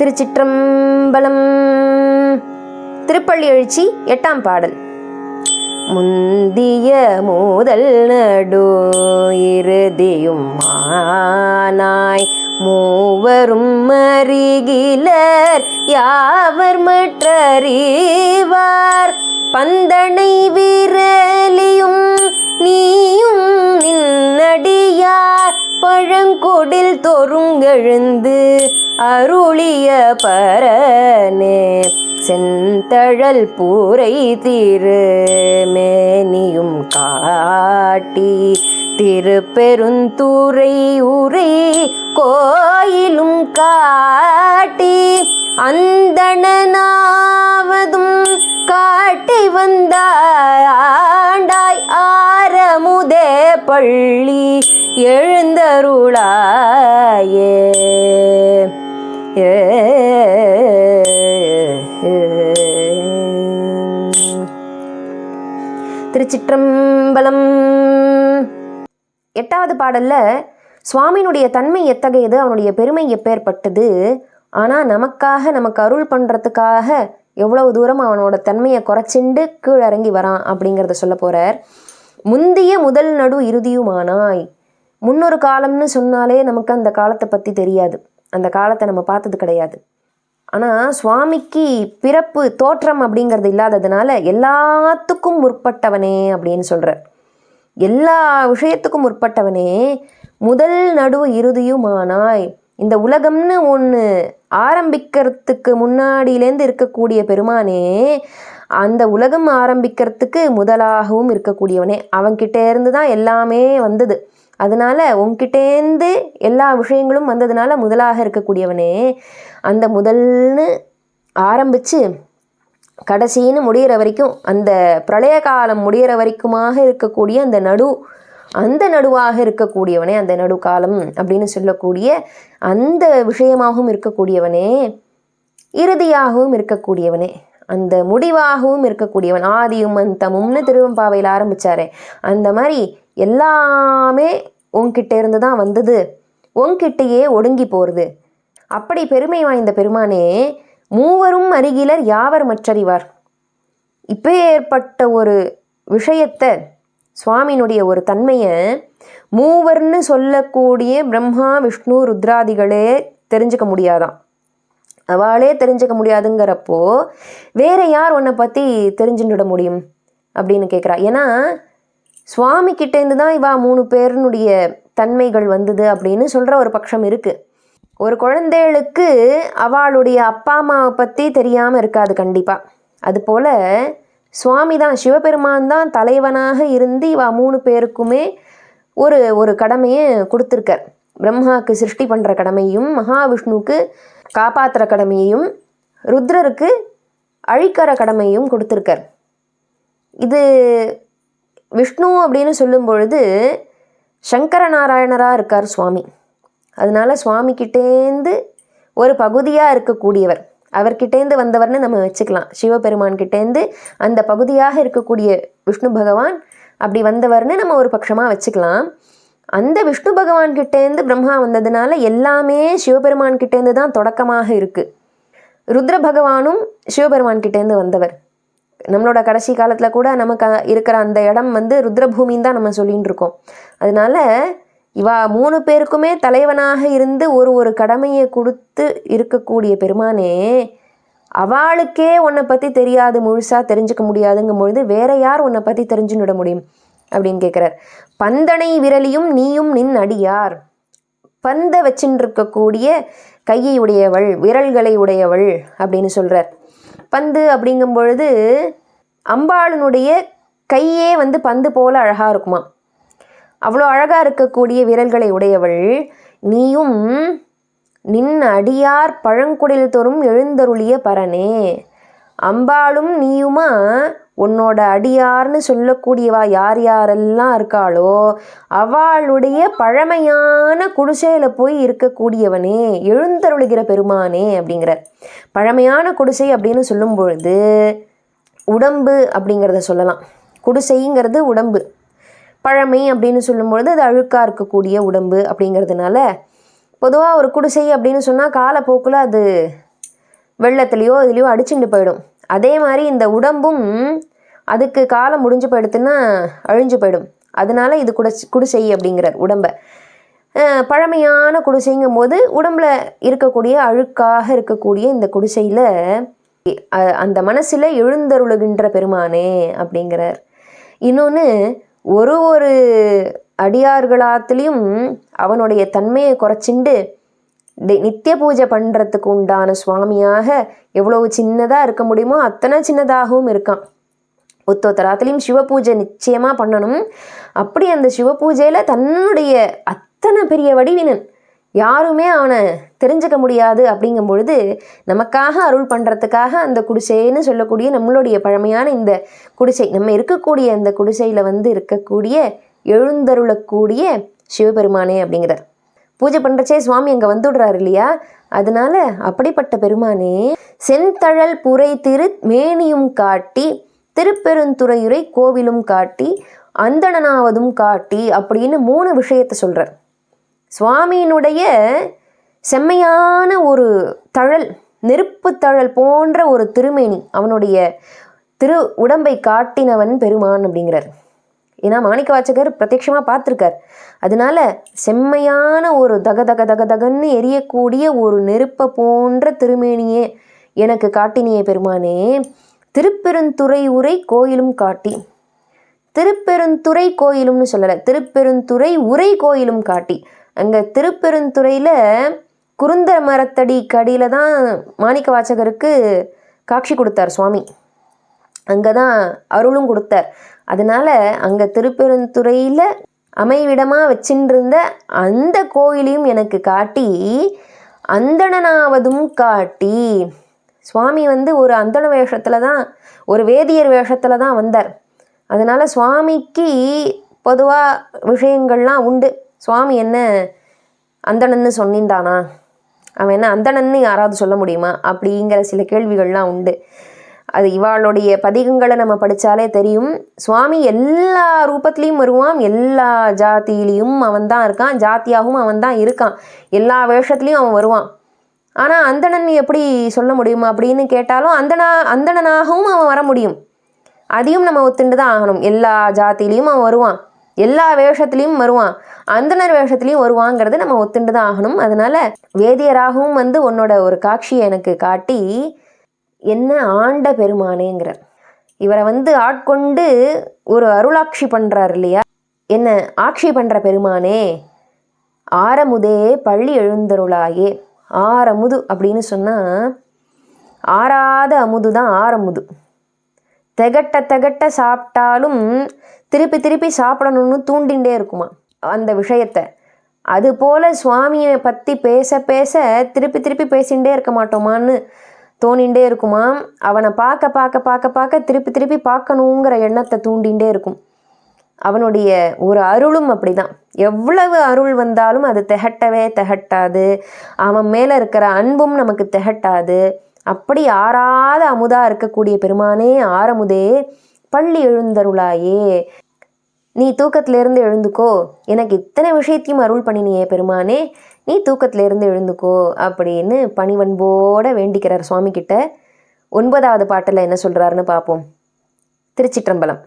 திருச்சிற்றம்பலம். திருப்பள்ளி எழுச்சி எட்டாம் பாடல். முந்திய முதல் நடு இறுதியும் மானாய். மூவரும் அருகிலர் யாவர் மற்றறிவார்? பந்தனை விரலியும் நீயும் நின்னடியார் பழங்கொடில் தொருங்கெழுந்து அருளிய பரனே செந்தழல் பூரை திரு மேனியும் காட்டி திருப்பெருந்தூரை உரை கோயிலும் காட்டி அந்தணனாவதும் காட்டி வந்தாண்டாய் ஆரமுதே பள்ளி எழுந்தருளாயே திருச்சிற்றம்பலம் எட்டாவது பாடல்ல சுவாமியினுடைய தன்மை எத்தகையது? அவனுடைய பெருமை எப்பேற்பட்டது? ஆனால் நமக்காக நமக்கு அருள் பண்ணுறதுக்காக எவ்வளவு தூரம் அவனோட தன்மையை குறைச்சிண்டு கீழறங்கி வரான்? அப்படிங்கிறத சொல்ல போகிறார் முந்திய முதல் நடு இறுதியுமானாய். முன்னொரு காலம்னு சொன்னாலே நமக்கு அந்த காலத்தை பற்றி தெரியாது. அந்த காலத்தை நம்ம பார்த்தது கிடையாது. ஆனால் சுவாமிக்கு பிறப்பு தோற்றம் அப்படிங்கிறது இல்லாததுனால எல்லாத்துக்கும் முற்பட்டவனே அப்படின்னு சொல்கிறார் எல்லா விஷயத்துக்கும் முற்பட்டவனே. முதல் நடுவு இறுதியுமானாய். இந்த உலகம்னு ஒன்று ஆரம்பிக்கிறதுக்கு முன்னாடியிலேருந்து இருக்கக்கூடிய பெருமானே அந்த உலகம் ஆரம்பிக்கிறதுக்கு முதலாகவும் இருக்கக்கூடியவனே. அவன்கிட்ட இருந்து தான் எல்லாமே வந்தது. அதனால் உன்கிட்டேருந்து எல்லா விஷயங்களும் வந்ததுனால முதலாக இருக்கக்கூடியவனே. அந்த முதல்னு ஆரம்பித்து கடைசின்னு முடிகிற வரைக்கும் அந்த பிரளய காலம் முடிகிற வரைக்குமாக இருக்கக்கூடிய அந்த நடு அந்த நடுவாக இருக்கக்கூடியவனே அந்த நடுக்காலம் அப்படின்னு சொல்லக்கூடிய அந்த விஷயமாகவும் இருக்கக்கூடியவனே. இறுதியாகவும் இருக்கக்கூடியவனே. அந்த முடிவாகவும் இருக்கக்கூடியவன் ஆதியும் அந்தமும்னு திருவம்பாவையில் ஆரம்பித்தாரே அந்த மாதிரி எல்லாமே உன்கிட்ட இருந்து தான் வந்தது. உன்கிட்டயே ஒடுங்கி போகிறது அப்படி பெருமை வாய்ந்த பெருமானே மூவரும் அருகிலர் யாவர் மற்றறிவார்? இப்போ ஏற்பட்ட ஒரு விஷயத்தை சுவாமியினுடைய ஒரு தன்மையை மூவர்னு சொல்லக்கூடிய பிரம்மா விஷ்ணு ருத்ராதிகளே தெரிஞ்சுக்க முடியாதாம் அவளே தெரிஞ்சுக்க முடியாதுங்கிறப்போ வேற யார் உன்னை பற்றி தெரிஞ்சுட முடியும்? அப்படின்னு கேட்குறா ஏன்னா சுவாமி கிட்டேருந்து தான் இவா மூணு பேருனுடைய தன்மைகள் வந்தது அப்படின்னு சொல்கிற ஒரு பட்சம் இருக்குது ஒரு குழந்தைகளுக்கு அவளுடைய அப்பா அம்மாவை பற்றி தெரியாமல் இருக்காது கண்டிப்பாக அதுபோல் சுவாமி தான் சிவபெருமான் தான் தலைவனாக இருந்து இவா மூணு பேருக்குமே ஒரு ஒரு கடமையை கொடுத்துருக்கார். பிரம்மாவுக்கு சிருஷ்டி பண்ணுற கடமையும் மகாவிஷ்ணுவுக்கு காப்பாற்றுற கடமையையும் ருத்ரருக்கு அழிக்கிற கடமையும் கொடுத்துருக்கார். இது விஷ்ணு அப்படின்னு சொல்லும் பொழுது சங்கர நாராயணராக இருக்கார் சுவாமி. அதனால சுவாமிக்கிட்டேந்து ஒரு பகுதியாக இருக்கக்கூடியவர். அவர்கிட்டேந்து வந்தவர்னு நம்ம வச்சுக்கலாம். சிவபெருமான்கிட்டேந்து அந்த பகுதியாக இருக்கக்கூடிய விஷ்ணு பகவான் அப்படி வந்தவர்னு நம்ம ஒரு பட்சமாக வச்சுக்கலாம். அந்த விஷ்ணு பகவான்கிட்டேருந்து பிரம்மா வந்ததுனால எல்லாமே சிவபெருமான் கிட்டேருந்து தான் தொடக்கமாக இருக்குது ருத்ர பகவானும் சிவபெருமான்கிட்டேருந்து வந்தவர். நம்மளோட கடைசி காலத்தில் கூட நமக்கு இருக்கிற அந்த இடம் வந்து ருத்ரபூமின்னு தான் நம்ம சொல்லிகிட்டு இருக்கோம். அதனால இவா மூணு பேருக்குமே தலைவனாக இருந்து ஒரு ஒரு கடமையை கொடுத்து இருக்கக்கூடிய பெருமானே அவளுக்கே உன்னை பற்றி தெரியாது முழுசாக தெரிஞ்சுக்க முடியாதுங்கும் பொழுது வேற யார் உன்னை பற்றி தெரிஞ்சுன்னுட முடியும்? அப்படின்னு கேட்குறார் பந்தனை விரலியும் நீயும் நின் அடியார். பந்த வச்சுட்டு இருக்கக்கூடிய கையை உடையவள் விரல்களை உடையவள் அப்படின்னு சொல்கிறார் பந்து அப்படிங்கும் பொழுது அம்பாளனுடைய கையே வந்து பந்து போல அழகாக இருக்குமா? அவ்வளோ அழகாக இருக்கக்கூடிய விரல்களை உடையவள் நீயும் நின் அடியார் பழங்குடில் தோறும் எழுந்தருளிய பரனே. அம்பாளும் நீயுமா உன்னோட அடியார்னு சொல்லக்கூடியவா யார் யாரெல்லாம் இருக்காளோ அவளுடைய பழமையான குடிசையில் போய் இருக்கக்கூடியவனே எழுந்தருளுகிற பெருமானே அப்படிங்கிற. பழமையான குடிசை அப்படின்னு சொல்லும் பொழுது உடம்பு அப்படிங்கிறத சொல்லலாம். குடிசைங்கிறது உடம்பு. பழமை அப்படின்னு சொல்லும்பொழுது அது அழுக்காக இருக்கக்கூடிய உடம்பு அப்படிங்கிறதுனால பொதுவாக ஒரு குடிசை அப்படின்னு சொன்னால் காலப்போக்கில் அது வெள்ளத்துலேயோ இதுலேயோ அடிச்சுட்டு போயிடும். அதே மாதிரி இந்த உடம்பும் அதுக்கு காலம் முடிஞ்சு போயிடுத்துன்னா அழிஞ்சு போயிடும். அதனால இது குடி குடிசை அப்படிங்கிறார் உடம்பை. பழமையான குடிசைங்கும் போது உடம்புல இருக்கக்கூடிய அழுக்காக இருக்கக்கூடிய இந்த குடிசையில் அந்த மனசில் எழுந்தருளுகின்ற பெருமானே அப்படிங்கிறார். இன்னொன்று ஒரு ஒரு அடியார்களாத்துலேயும் அவனுடைய தன்மையை குறைச்சிண்டு நித்திய பூஜை பண்ணுறதுக்கு உண்டான சுவாமியாக எவ்வளவு சின்னதாக இருக்க முடியுமோ அத்தனை சின்னதாகவும் இருக்கான். ஒத்தொத்தராத்துலேயும் சிவ பூஜை நிச்சயமாக பண்ணணும். அப்படி அந்த சிவ பூஜையில் தன்னுடைய அத்தனை பெரிய வடிவினன் யாருமே அவனை தெரிஞ்சுக்க முடியாது அப்படிங்கும் பொழுது நமக்காக அருள் பண்ணுறதுக்காக அந்த குடிசைன்னு சொல்லக்கூடிய நம்மளுடைய பழமையான இந்த குடிசை நம்ம இருக்கக்கூடிய அந்த குடிசையில் வந்து இருக்கக்கூடிய எழுந்தருளக்கூடிய சிவபெருமானே அப்படிங்கிறார். பூஜை பண்ணுறச்சே சுவாமி அங்கே வந்துடுறாரு இல்லையா? அதனால அப்படிப்பட்ட பெருமானே செந்தழல் புரை திரு மேனியும் காட்டி திருப்பெருந்துறையுரை கோவிலும் காட்டி அந்தணனாவதும் காட்டி அப்படின்னு மூணு விஷயத்தை சொல்கிறார் சுவாமியினுடைய செம்மையான ஒரு தழல் நெருப்பு தழல் போன்ற ஒரு திருமேனி அவனுடைய திரு உடம்பை காட்டினவன் பெருமான் அப்படிங்கிறார். ஏன்னா மாணிக்க வாச்சகர் பிரத்யட்சமாக பார்த்துருக்கார். அதனால செம்மையான ஒரு தக தக தக தகன்னு எரியக்கூடிய ஒரு நெருப்பை போன்ற திருமேனியே எனக்கு காட்டினியே பெருமானே. திருப்பெருந்துறை உரை கோயிலும் காட்டி. திருப்பெருந்துறை கோயிலும்னு சொல்லலை திருப்பெருந்துறை உரை கோயிலும் காட்டி. அங்கே திருப்பெருந்துறையில் குருந்தர மரத்தடி கடியில் தான் மாணிக்க வாச்சகருக்கு காட்சி கொடுத்தார் சுவாமி. அங்கே தான் அருளும் கொடுத்தார். அதனால் அங்கே திருப்பெருந்துறையில் அமைவிடமாக வச்சின்றிருந்த அந்த கோயிலையும் எனக்கு காட்டி அந்தணனாவதும் காட்டி. சுவாமி வந்து ஒரு அந்தண வேஷத்தில் தான் ஒரு வேதியர் வேஷத்தில் தான் வந்தார். அதனால் சுவாமிக்கு பொதுவாக விஷயங்கள்லாம் உண்டு. சுவாமி என்ன அந்தணன்னு சொன்னின்றானா அவன் என்ன அந்தணன்னு யாராவது சொல்ல முடியுமா? அப்படிங்கிற சில கேள்விகள்லாம் உண்டு. அது இவாளுடைய பதிகங்களை நம்ம படித்தாலே தெரியும். சுவாமி எல்லா ரூபத்துலேயும் வருவான். எல்லா ஜாத்தியிலையும் அவன் தான் இருக்கான். ஜாத்தியாகவும் அவன் தான் இருக்கான். எல்லா வேஷத்துலேயும் அவன் வருவான். ஆனால் அந்தணன் எப்படி சொல்ல முடியும் அப்படின்னு கேட்டாலும் அந்தனா அந்தணனாகவும் அவன் வர முடியும். அதையும் நம்ம ஒத்துண்டு தான் ஆகணும். எல்லா ஜாதியிலையும் அவன் வருவான். எல்லா வேஷத்துலேயும் வருவான். அந்தனர் வேஷத்துலேயும் வருவாங்கிறது நம்ம ஒத்துண்டு தான் ஆகணும். அதனால வேதியராகவும் வந்து உன்னோட ஒரு காட்சியை எனக்கு காட்டி என்ன ஆண்ட பெருமானேங்கிறார் இவரை வந்து ஆட்கொண்டு ஒரு அருளாட்சி பண்ணுறார் இல்லையா? என்ன ஆட்சி பண்ணுற பெருமானே ஆரமுதே பள்ளி எழுந்தருளாயே. ஆரமுது அப்படின்னு சொன்னால் ஆறாத அமுது தான் ஆரமுது. திகட்ட திகட்ட சாப்பிட்டாலும் திருப்பி திருப்பி சாப்பிடணும்னு தூண்டிகிட்டே இருக்குமா அந்த விஷயத்தை. அதுபோல் சுவாமியை பற்றி பேச பேச திருப்பி திருப்பி பேசிகிட்டே இருக்க மாட்டோமான்னு தோணிகிட்டே இருக்குமாம் அவனை பார்க்க பார்க்க பார்க்க பார்க்க திருப்பி திருப்பி பார்க்கணுங்கிற எண்ணத்தை தூண்டிகிட்டே இருக்கும். அவனுடைய ஒரு அருளும் அப்படிதான். எவ்வளவு அருள் வந்தாலும் அது திகட்டவே திகட்டாது. அவன் மேலே இருக்கிற அன்பும் நமக்கு திகட்டாது. அப்படி ஆறாத அமுதா இருக்கக்கூடிய பெருமானே ஆரமுதே பள்ளி எழுந்தருளாயே. நீ தூக்கத்திலிருந்து எழுந்துக்கோ. எனக்கு இத்தனை விஷயத்தையும் அருள் பண்ணினியே பெருமானே. நீ தூக்கத்திலிருந்து எழுந்துக்கோ அப்படின்னு பணிவன்போட வேண்டிக்கிறார் சுவாமி கிட்ட ஒன்பதாவது பாட்டில் என்ன சொல்கிறாருன்னு பார்ப்போம் திருச்சிற்றம்பலம்.